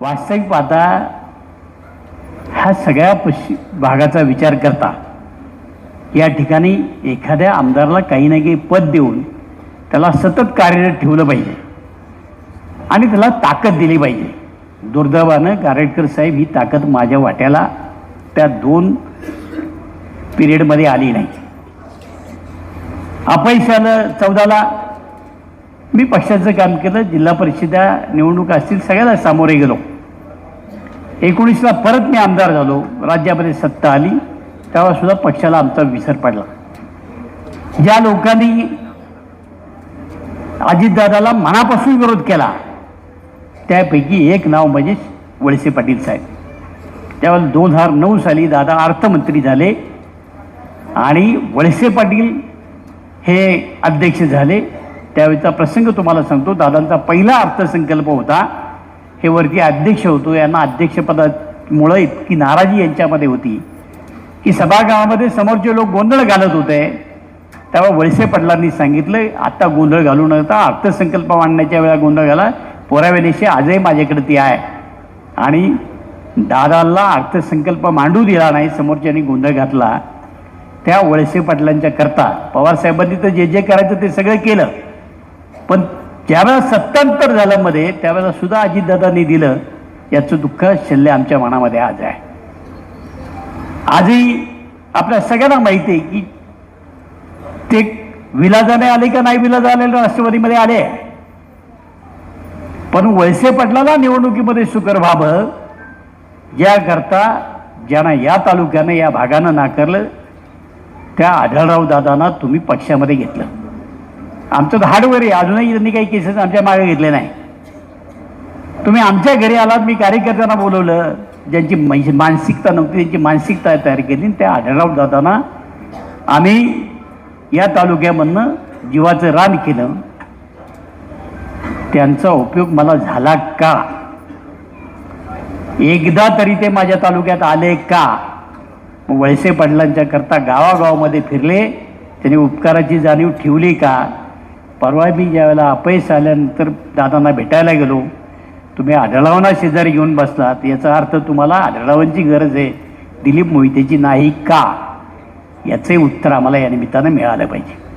वास्तविक पाहता ह्या सगळ्या पश्चिम भागाचा विचार करता या ठिकाणी एखाद्या आमदाराला काही ना काही पद देऊन त्याला सतत कार्यरत ठेवलं पाहिजे. आणि त्याला ताकद दिली पाहिजे. दुर्दैवानं गारेटकर साहेब ही ताकद माझ्या वाट्याला त्या दोन पिरियडमध्ये आली नाही. अपयश आलं चौदाला मी पक्षाचं काम केलं जिल्हा परिषदा निवडणूक असतील सगळ्याला सामोरे गेलो. एकोणीसला परत मी आमदार झालो. राज्यामध्ये सत्ता आली. तेव्हा सुद्धा पक्षाला आमचा विसर पडला. ज्या लोकांनी अजितदादाला मनापासून विरोध केला त्यापैकी एक नाव म्हणजे वळसे पाटील साहेब. त्यावेळेला दोन हजार नऊ साली दादा अर्थमंत्री झाले आणि वळसे पाटील हे अध्यक्ष झाले. त्यावेळेचा प्रसंग तुम्हाला सांगतो. दादांचा पहिला अर्थसंकल्प होता हे वरती अध्यक्ष होतो यांना अध्यक्षपदामुळं इतकी नाराजी यांच्यामध्ये होती. की सभागृहामध्ये समोरचे लोक गोंधळ घालत होते. तेव्हा वळसे पडलांनी सांगितलं आत्ता गोंधळ घालू नका अर्थसंकल्प मांडण्याच्या वेळा गोंधळ घाला. पोरावेनेशी आजही माझ्याकडे ती आहे. आणि दादाला अर्थसंकल्प मांडू दिला नाही समोरच्यानी गोंधळ घातला. त्या वळसे पाटलांच्या करता पवारसाहेबांनी तर जे जे करायचं ते सगळं केलं. पण त्यावेळेला सत्तांतर झाल्यामध्ये त्यावेळेला सुद्धा अजितदादांनी दिलं याचं दुःख शिल्ले आमच्या मनामध्ये आज आहे. आजही आपल्या सगळ्यांना माहिती आहे की ते विलाजाने आले का नाही विलाज आलेले राष्ट्रवादीमध्ये आले पण वळसे पाटलाला निवडणुकीमध्ये सुकर व्हावं याकरता ज्यांना या तालुक्यानं या भागानं नाकारलं त्या आढळराव दादांना तुम्ही पक्षामध्ये घेतलं. आमचं तर हार्डवेअर आहे. अजूनही त्यांनी काही केसेस आमच्या मागे घेतले नाही. तुम्ही आमच्या घरी आलात मी कार्यकर्त्यांना बोलवलं. ज्यांची मानसिकता नव्हती त्यांची मानसिकता तयार केली. त्या आढळावर जाताना आम्ही या तालुक्यामधनं जीवाचं रान केलं. त्यांचा उपयोग मला झाला का? एकदा तरी ते माझ्या तालुक्यात आले का? वळसे पाटलांच्या करता गावागावामध्ये फिरले. त्यांनी उपकाराची जाणीव ठेवली का? परवा मी ज्यावेळेला अपयश आल्यानंतर दादांना भेटायला गेलो तुम्ही आढळावांना शेजारी घेऊन बसलात याचा अर्थ तुम्हाला आढळावांची गरज आहे. दिलीप मोहितेची नाही का? याचे उत्तर आम्हाला या निमित्तानं मिळालं पाहिजे.